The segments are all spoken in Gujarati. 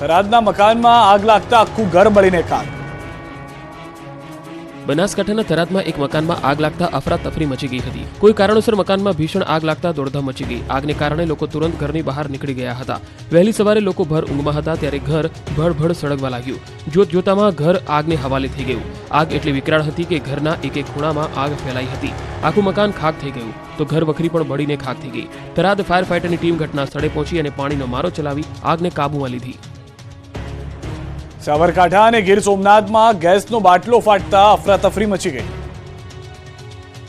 થરાદના મકાનમાં આગ લાગતા આખું ઘર બળીને ખાક. બનાસકાંઠાના થરાદમાં એક મકાનમાં આગ લાગતા અફરાતફરી મચી ગઈ હતી. કોઈ કારણોસર મકાનમાં ભીષણ આગ લાગતા દોડધામ મચી ગઈ. આગને કારણે લોકો તુરંત ઘરની બહાર નીકળી ગયા હતા. વહેલી સવારે લોકો ભર ઊંઘમાં હતા ત્યારે ઘર ભડભડ સળગવા લાગ્યું. જોત જોતામાં ઘર આગને હવાલે થઈ ગયું. આગ એટલી વિકરાળ હતી કે ઘરના એક એક ખૂણામાં આગ ફેલાઈ હતી. આખું મકાન ખાક થઈ ગયું. તો ઘર વખરી પણ બળીને ખાક થઈ ગઈ. થરાદ ફાયર ફાઇટરની ટીમ ઘટના સ્થળે પહોંચી અને પાણીનો મારો ચલાવી આગને કાબૂમાં લીધી. સાબરકાંઠા અને ગીર સોમનાથમાં ગેસનો બાટલો ફાટતા અફરાતફરી મચી ગઈ.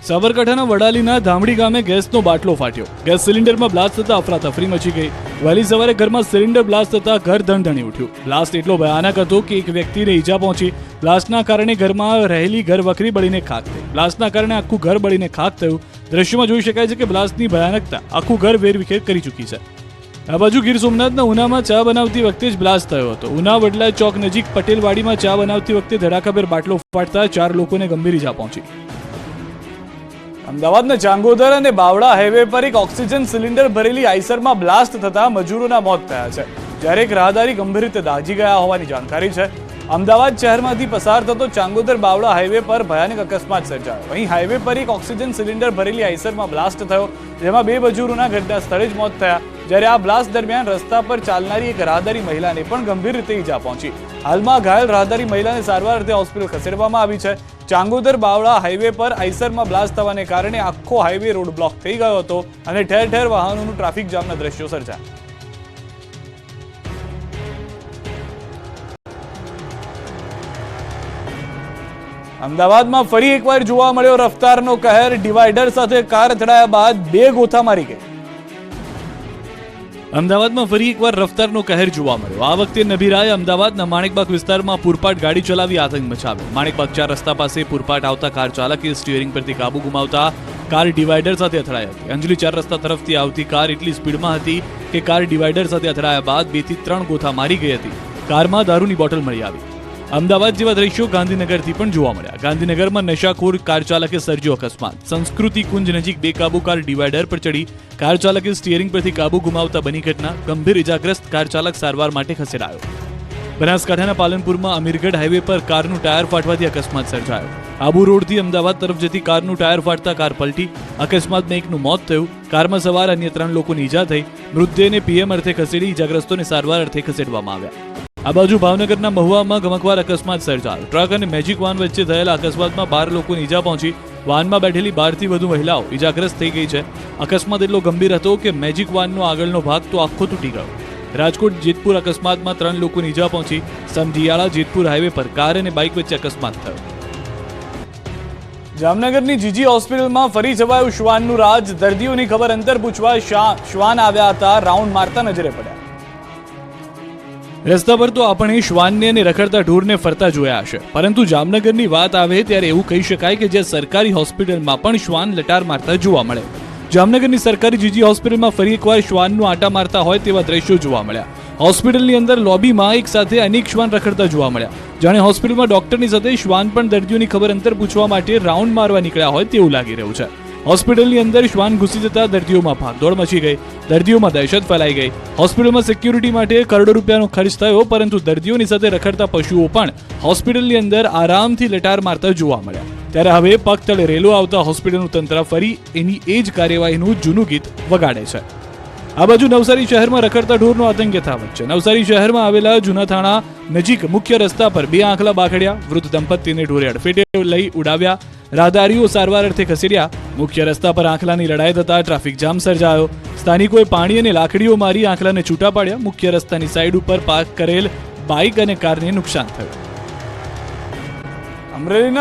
સાબરકાંઠાના વડાલીના ધામડી ગામે ગેસનો બાટલો ફાટ્યો. ગેસ સિલિન્ડરમાં બ્લાસ્ટ થતા અફરાતફરી મચી ગઈ. વહેલી સવારે ઘરમાં સિલિન્ડર બ્લાસ્ટ થતા ઘર ધણધણી ઉઠ્યું. બ્લાસ્ટ એટલો ભયાનક હતો કે એક વ્યક્તિને ઈજા પહોંચી. બ્લાસ્ટના કારણે ઘરમાં રહેલી ઘર વખરી બળીને ખાક થઈ. બ્લાસ્ટના કારણે આખું ઘર બળીને ખાક થયું. દ્રશ્યમાં જોઈ શકાય છે કે બ્લાસ્ટની ભયાનકતા આખું ઘર વેરવિખેર કરી ચૂકી છે. આ બાજુ ગીર સોમનાથના ઉનામાં ચા બનાવતી વખતે જ બ્લાસ્ટ થયો હતો. ઉના વડલા ચોક નજીક પટેલવાડીમાં ચા બનાવતી વખતે ધડાકાભેર બાટલો ફાટતા ચાર લોકોને ગંભીર ઇજા પહોંચી. અમદાવાદના જાંગોદર અને બાવળા હાઈવે પર એક ઓક્સિજન સિલિન્ડર ભરેલી આઈસરમાં બ્લાસ્ટ થતા મજૂરોના મોત થયા છે. જ્યારે એક રાહદારી ગંભીર રીતે દાઝી ગયા હોવાની જાણકારી છે. અમદાવાદ શહેરમાંથી પસાર થતો ચાંગોદર બાવળા હાઈવે પર ભયાનક અકસ્માત સર્જાયો. અહીં હાઈવે પર એક ઓક્સિજન સિલિન્ડર ભરેલી આઈસરમાં બ્લાસ્ટ થયો, જેમાં બે મજૂરોના ઘટના સ્થળે જ મોત થયા. જ્યારે આ બ્લાસ્ટ દરમિયાન રસ્તા પર ચાલનારી એક રાહદારી મહિલાને પણ ગંભીર રીતે ઈજા પહોંચી. હાલમાં ઘાયલ રાહદારી મહિલાને સારવાર અર્થે હોસ્પિટલ ખસેડવામાં આવી છે. ચાંગોદર બાવળા હાઈવે પર આઈસરમાં બ્લાસ્ટ થવાને કારણે આખો હાઈવે રોડ બ્લોક થઈ ગયો હતો અને ઠેર ઠેર વાહનોનું ટ્રાફિક જામના દ્રશ્યો સર્જાયા. અમદાવાદમાં ફરી એકવાર જોવા મળ્યો રફતારનો કહેર. ડિવાઈડર સાથે કાર અથડાયા બાદ બે ગોથા મારી ગઈ. અમદાવાદમાં ફરી એકવાર રફતારનો કહેર જોવા મળ્યો. આ વખતે નબીરાએ અમદાવાદના માણેકબાગ વિસ્તારમાં પૂરપાટ ગાડી ચલાવી આતંક મચાવ્યો. માણેકબાગ ચાર રસ્તા પાસે પૂરપાટ આવતા કાર ચાલકે સ્ટીયરિંગ પરથી કાબુ ગુમાવતા કાર ડિવાઈડર સાથે અથડાઈ હતી અંજલી ચાર રસ્તા તરફથી આવતી કાર એટલી સ્પીડમાં હતી કે કાર ડિવાઈડર સાથે અથડાયા બાદ બેથી ત્રણ ગોથા મારી ગઈ હતી. કારમાં દારૂની બોટલ મળી આવી. અમદાવાદ જેવા દ્રશ્યો ગાંધીનગરથી પણ જોવા મળ્યા. ગાંધીનગરમાં નશાખોર કાર ચાલકે સર્જ્યો અકસ્માત. સંસ્કૃતિ કુંજ નજીક બેકાબુ કાર ડિવાઈડર પર ચડી કાર ચાલકે સ્ટીયરિંગ પરથી કાબુ ગુમાવતા બની ઘટના ગંભીર ઇજાગ્રસ્ત કાર ચાલક સારવાર માટે ખસેડાયો. બનાસકાંઠાના પાલનપુરમાં અમીરગઢ હાઈવે પર કારનું ટાયર ફાટવાથી અકસ્માત સર્જાયો. આબુ રોડથી અમદાવાદ તરફ જતી કારનું ટાયર ફાટતા કાર પલટી, અકસ્માતમાં એકનું મોત થયું. કારમાં સવાર અન્ય ત્રણ લોકોની ઈજા થઈ. મૃતદેહને પીએમ અર્થે ખસેડી ઇજાગ્રસ્તોને સારવાર અર્થે ખસેડવામાં આવ્યા. આ બાજુ ભાવનગરના મહુવામાં ગમકવાર અકસ્માત સર્જાયો. ટ્રક અને મેજિક વાન વચ્ચે થયેલા અકસ્માતમાં બાર લોકોની ઈજા પહોંચી. વાનમાં બેઠેલી બારથી વધુ મહિલાઓ ઈજાગ્રસ્ત થઈ ગઈ છે. અકસ્માત એટલો ગંભીર હતો કે મેજિક વાનનો આગળનો ભાગ તો આખો તૂટી ગયો. રાજકોટ જેતપુર અકસ્માતમાં ત્રણ લોકોની ઈજા પહોંચી. સમઢિયાળા જેતપુર હાઈવે પર કાર અને બાઇક વચ્ચે અકસ્માત થયો. જામનગરની જીજી હોસ્પિટલમાં ફરી જવાયું શ્વાનનું રાજ. દર્દીઓની ખબર અંતર પૂછવા શ્વાન આવ્યા હતા. રાઉન્ડ મારતા નજરે પડ્યા. રસ્તા પર તો આપણે શ્વાનને અને રખડતા ઢોરને ફરતા જોયા હશે. પરંતુ જામનગરની વાત આવે ત્યારે એવું કહી શકાય કે જે સરકારી હોસ્પિટલમાં પણ શ્વાન લટાર મારતા જોવા મળે. જામનગરની સરકારી જીજી હોસ્પિટલમાં ફરી એકવાર શ્વાનનું આટા મારતા હોય તેવા દ્રશ્યો જોવા મળ્યા. હોસ્પિટલની અંદર લોબીમાં એક સાથે અનેક શ્વાન રખડતા જોવા મળ્યા. જાણે હોસ્પિટલમાં ડોક્ટરની સાથે શ્વાન પણ દર્દીઓની ખબર અંતર પૂછવા માટે રાઉન્ડ મારવા નીકળ્યા હોય તેવું લાગી રહ્યું છે. હોસ્પિટલની અંદર શ્વાન ઘૂસી જતા દર્દીઓમાં ભાગદોડ મચી ગઈ. દર્દીઓમાં દહેશત ફેલાઈ ગઈ. હોસ્પિટલમાં સિક્યુરિટી માટે કરોડો રૂપિયાનો ખર્ચ થયો, પરંતુ દર્દીઓની સાથે રખડતા પશુઓ પણ હોસ્પિટલની અંદર આરામથી લટાર મારતા જોવા મળ્યા. ત્યારે હવે પગ તળે રેલો આવતા હોસ્પિટલનું તંત્ર ફરી એની એ જ કાર્યવાહીનું જૂનું ગીત વગાડે છે. આ બાજુ નવસારી શહેરમાં રખડતા ઢોરનો આતંક યથાવત છે. નવસારી શહેરમાં આવેલા જૂના થાણા નજીક મુખ્ય રસ્તા પર બે આંખલા બાખડ્યા વૃદ્ધ દંપતીને ઢોરે અડફેટે લઈ ઉડાવ્યા. રાહદારીઓ સારવાર અર્થે ખસેડ્યા. મુખ્ય રસ્તા પર આંખલાની લડાઈ થતા ટ્રાફિક જામ સર્જાયો. સ્થાનિકોએ પાણી અને લાકડીઓ મારી આંખલાને છૂટા પાડ્યા. મુખ્ય રસ્તાની સાઈડ ઉપર પાર્ક કરેલ બાઇક અને કારને નુકસાન થયું. અમરેલીના